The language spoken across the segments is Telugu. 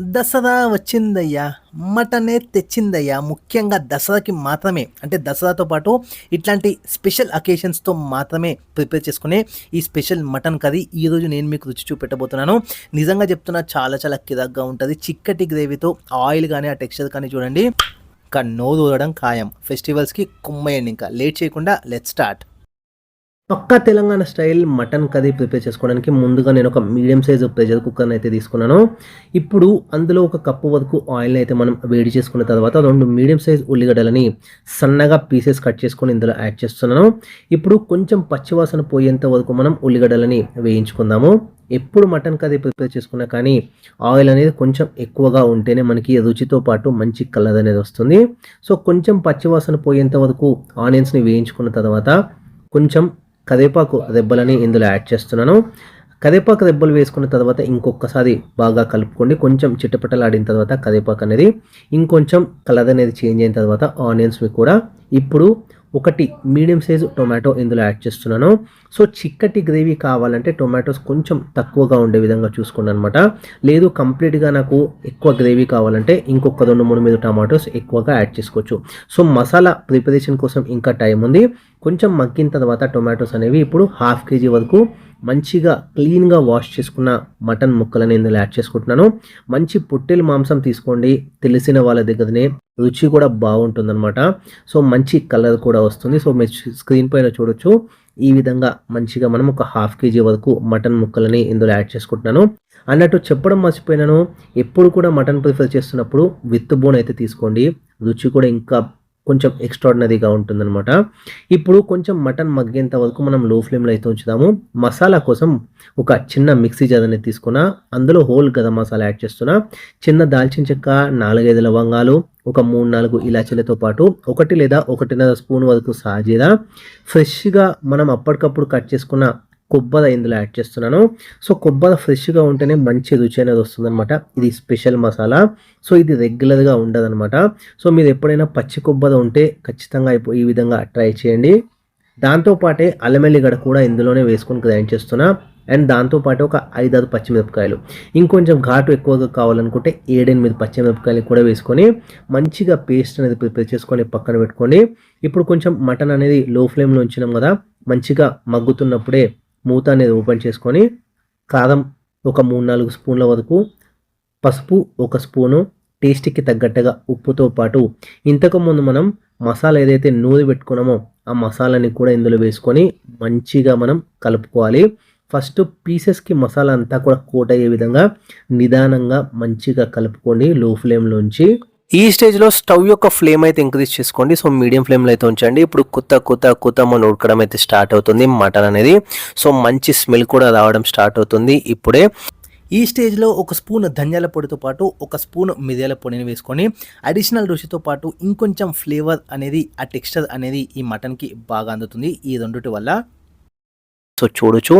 దసరా వచ్చిందయ్యా మటనే తెచ్చిందయ్యా ముఖ్యంగా దసరాకి మాత్రమే. అంటే దసరాతో పాటు ఇట్లాంటి స్పెషల్ అకేషన్స్తో మాత్రమే ప్రిపేర్ చేసుకునే ఈ స్పెషల్ మటన్ కర్రీ ఈరోజు నేను మీకు రుచి చూపెట్టబోతున్నాను. నిజంగా చెప్తున్నా చాలా చాలా కిరగ్గా ఉంటుంది. చిక్కటి గ్రేవీతో ఆయిల్ కానీ ఆ టెక్స్చర్ కానీ చూడండి. ఇంకా నోరు ఊరడం ఖాయం. ఫెస్టివల్స్కి కుమ్మయండి ఇంకా. లేట్ చేయకుండా లెట్ స్టార్ట్ పక్కా Telangana style mutton curry prepare చేసుకోవడానికి ముందుగా నేను ఒక మీడియం సైజు ప్రెషర్ కుక్కర్ని అయితే తీసుకున్నాను. ఇప్పుడు అందులో ఒక కప్పు వరకు ఆయిల్ని అయితే మనం వేడి చేసుకున్న తర్వాత రెండు మీడియం సైజ్ ఉల్లిగడ్డలని సన్నగా పీసెస్ కట్ చేసుకొని ఇందులో యాడ్ చేస్తున్నాను. ఇప్పుడు కొంచెం పచ్చివాసన పోయేంత వరకు మనం ఉల్లిగడ్డలని వేయించుకుందాము. ఎప్పుడు మటన్ కర్రీ ప్రిపేర్ చేసుకున్నా కానీ ఆయిల్ అనేది కొంచెం ఎక్కువగా ఉంటేనే మనకి రుచితో పాటు మంచి కలర్ అనేది వస్తుంది. సో కొంచెం పచ్చివాసన పోయేంత వరకు ఆనియన్స్ని వేయించుకున్న తర్వాత కొంచెం కదేపాకు దెబ్బలని ఇందులో యాడ్ చేస్తున్నాను. కదేపాకు రెబ్బలు వేసుకున్న తర్వాత ఇంకొకసారి బాగా కలుపుకోండి. కొంచెం చిట్టపట్టలాడిన తర్వాత కదేపాకు అనేది ఇంకొంచెం కలర్ అనేది చేంజ్ అయిన తర్వాత ఆనియన్స్ని కూడా ఇప్పుడు ఒకటి మీడియం సైజు టొమాటో ఇందులో యాడ్ చేస్తున్నాను. సో చిక్కటి గ్రేవీ కావాలంటే టొమాటోస్ కొంచెం తక్కువగా ఉండే విధంగా చూసుకోండి అనమాట లేదు కంప్లీట్గా నాకు ఎక్కువ గ్రేవీ కావాలంటే ఇంకొక రెండు మూడు మీద టమాటోస్ ఎక్కువగా యాడ్ చేసుకోవచ్చు. సో మసాలా ప్రిపరేషన్ కోసం ఇంకా టైం ఉంది. కొంచెం మగ్గిన తర్వాత టొమాటోస్ అనేవి ఇప్పుడు హాఫ్ కేజీ వరకు మంచిగా క్లీన్గా వాష్ చేసుకున్న మటన్ ముక్కలని ఇందులో యాడ్ చేసుకుంటున్నాను. మంచి పొట్టెలు మాంసం తీసుకోండి. తెలిసిన వాళ్ళ దగ్గరనే రుచి కూడా బాగుంటుందన్నమాట. సో మంచి కలర్ కూడా వస్తుంది. సో మీరు స్క్రీన్ పైన చూడొచ్చు. ఈ విధంగా మంచిగా మనం ఒక హాఫ్ కేజీ వరకు మటన్ ముక్కలని ఇందులో యాడ్ చేసుకుంటున్నాను. అన్నట్టు చెప్పడం మర్చిపోయినాను. ఎప్పుడు కూడా మటన్ ప్రిఫర్ చేస్తున్నప్పుడు విత్ బోన్ అయితే తీసుకోండి. రుచి కూడా ఇంకా కొంచెం ఎక్స్ట్రాడినరీగా ఉంటుందన్నమాట. ఇప్పుడు కొంచెం మటన్ మగ్గేంత వరకు మనం లో ఫ్లేమ్లో అయితే ఉంచుదాము. మసాలా కోసం ఒక చిన్న మిక్సీ జార్ అనేది తీసుకున్నా అందులో హోల్ గరం మసాలా యాడ్ చేస్తున్నా చిన్న దాల్చిన చెక్క నాలుగైదు లవంగాలు ఒక మూడు నాలుగు ఇలాచీలతో పాటు ఒకటి లేదా ఒకటిన్నర స్పూన్ వరకు సాజీరా. ఫ్రెష్గా మనం అప్పటికప్పుడు కట్ చేసుకున్న కొబ్బరి ఇందులో యాడ్ చేస్తున్నాను. సో కొబ్బరి ఫ్రెష్గా ఉంటేనే మంచి రుచి అనేది వస్తుందన్నమాట. ఇది స్పెషల్ మసాలా. సో ఇది రెగ్యులర్గా ఉండదన్నమాట. సో మీరు ఎప్పుడైనా పచ్చి కొబ్బరి ఉంటే ఖచ్చితంగా ఈ విధంగా ట్రై చేయండి. దాంతోపాటే అల్లమెల్లిగడ కూడా ఇందులోనే వేసుకొని గ్రైండ్ చేస్తున్నా. అండ్ దాంతోపాటు ఒక ఐదారు పచ్చిమిరపకాయలు. ఇంకొంచెం ఘాటు ఎక్కువగా కావాలనుకుంటే ఏడెనిమిది పచ్చిమిరపకాయలు కూడా వేసుకొని మంచిగా పేస్ట్ అనేది ప్రిపేర్ చేసుకొని పక్కన పెట్టుకోండి. ఇప్పుడు కొంచెం మటన్ అనేది లో ఫ్లేమ్లో ఉంచినాం కదా మంచిగా మగ్గుతున్నప్పుడే మూత అనేది ఓపెన్ చేసుకొని కారం ఒక మూడు నాలుగు స్పూన్ల వరకు పసుపు ఒక స్పూను టేస్ట్కి తగ్గట్టుగా ఉప్పుతో పాటు ఇంతకుముందు మనం మసాలా ఏదైతే నూనె పెట్టుకున్నామో ఆ మసాలాని కూడా ఇందులో వేసుకొని మంచిగా మనం కలుపుకోవాలి. ఫస్ట్ పీసెస్కి మసాలా అంతా కూడా కోట్ అయ్యే విధంగా నిదానంగా మంచిగా కలుపుకొని లో ఫ్లేమ్లోంచి ఈ స్టేజ్లో స్టవ్ యొక్క ఫ్లేమ్ అయితే ఇంక్రీజ్ చేసుకోండి. సో మీడియం ఫ్లేమ్లో అయితే ఉంచండి. ఇప్పుడు కొత్త కొత్త కొత్త మన ఉడకడం అయితే స్టార్ట్ అవుతుంది. మటన్ అనేది. సో మంచి స్మెల్ కూడా రావడం స్టార్ట్ అవుతుంది ఇప్పుడే. ఈ స్టేజ్లో ఒక స్పూన్ ధనియాల పొడితో పాటు ఒక స్పూన్ మిరియాల పొడిని వేసుకొని అడిషనల్ రుచితో పాటు ఇంకొంచెం ఫ్లేవర్ అనేది ఆ టెక్స్చర్ అనేది ఈ మటన్కి బాగా అందుతుంది. ఈ రెండుటి వల్ల. సో చూడొచ్చు.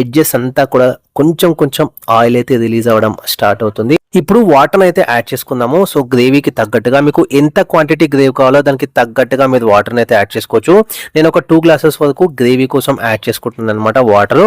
ఎడ్జెస్ అంతా కూడా కొంచెం కొంచెం ఆయిల్ అయితే రిలీజ్ అవ్వడం స్టార్ట్ అవుతుంది. ఇప్పుడు వాటర్ అయితే యాడ్ చేసుకుందాము. సో గ్రేవీకి తగ్గట్టుగా మీకు ఎంత క్వాంటిటీ గ్రేవీ కావాలో దానికి తగ్గట్టుగా మీరు వాటర్ అయితే యాడ్ చేసుకోవచ్చు. నేను ఒక టూ గ్లాసెస్ వరకు గ్రేవీ కోసం యాడ్ చేసుకుంటున్నాను అనమాట వాటర్.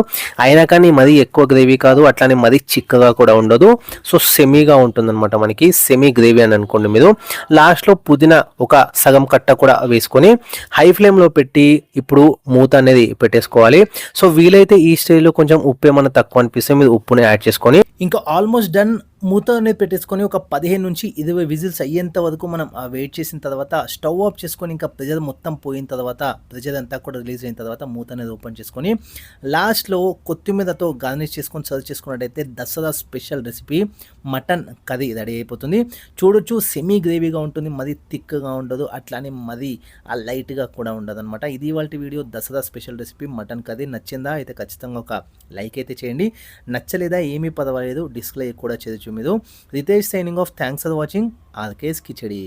అయినా కానీ మరీ ఎక్కువ గ్రేవీ కాదు అట్లానే మరీ చిక్కగా కూడా ఉండదు. సో సెమీగా ఉంటుందన్నమాట మనకి సెమీ గ్రేవీ అని అనుకోండి మీరు. లాస్ట్లో పుదీనా ఒక సగం కట్ట కూడా వేసుకొని హై ఫ్లేమ్లో పెట్టి ఇప్పుడు మూత అనేది పెట్టేసుకోవాలి. సో వీలైతే ఈ స్టేజ్లో కొంచెం ఉప్పు ఏమన్నా తక్కువ అనిపిస్తే మీరు ఉప్పుని యాడ్ చేసుకొని ఇంకా ఆల్మోస్ట్ డన్ మూత అనేది పెట్టేసుకొని ఒక పదిహేను నుంచి ఇరవై విజిల్స్ అయ్యేంత వరకు మనం వెయిట్ చేసిన తర్వాత స్టవ్ ఆఫ్ చేసుకొని ఇంకా ప్రెజర్ మొత్తం పోయిన తర్వాత ప్రెజర్ అంతా కూడా రిలీజ్ అయిన తర్వాత మూత అనేది ఓపెన్ చేసుకొని లాస్ట్లో కొత్తిమీరతో గార్నిష్ చేసుకొని సర్వ్ చేసుకున్నట్టయితే Dussehra special recipe mutton curry ready అయిపోతుంది. చూడొచ్చు సెమీ గ్రేవీగా ఉంటుంది మరీ థిక్గా ఉండదు అట్లానే మరీ ఆ లైట్గా కూడా ఉండదు అనమాట ఇది వాళ్ళ video Dussehra special recipe mutton curry. నచ్చిందా? అయితే ఖచ్చితంగా ఒక లైక్ అయితే చేయండి. నచ్చలేదా? ఏమీ పర్వాలేదు. డిస్ప్లే కూడా చేయొచ్చు మీరు Ritesh signing off thanks for watching. RK's khichdi.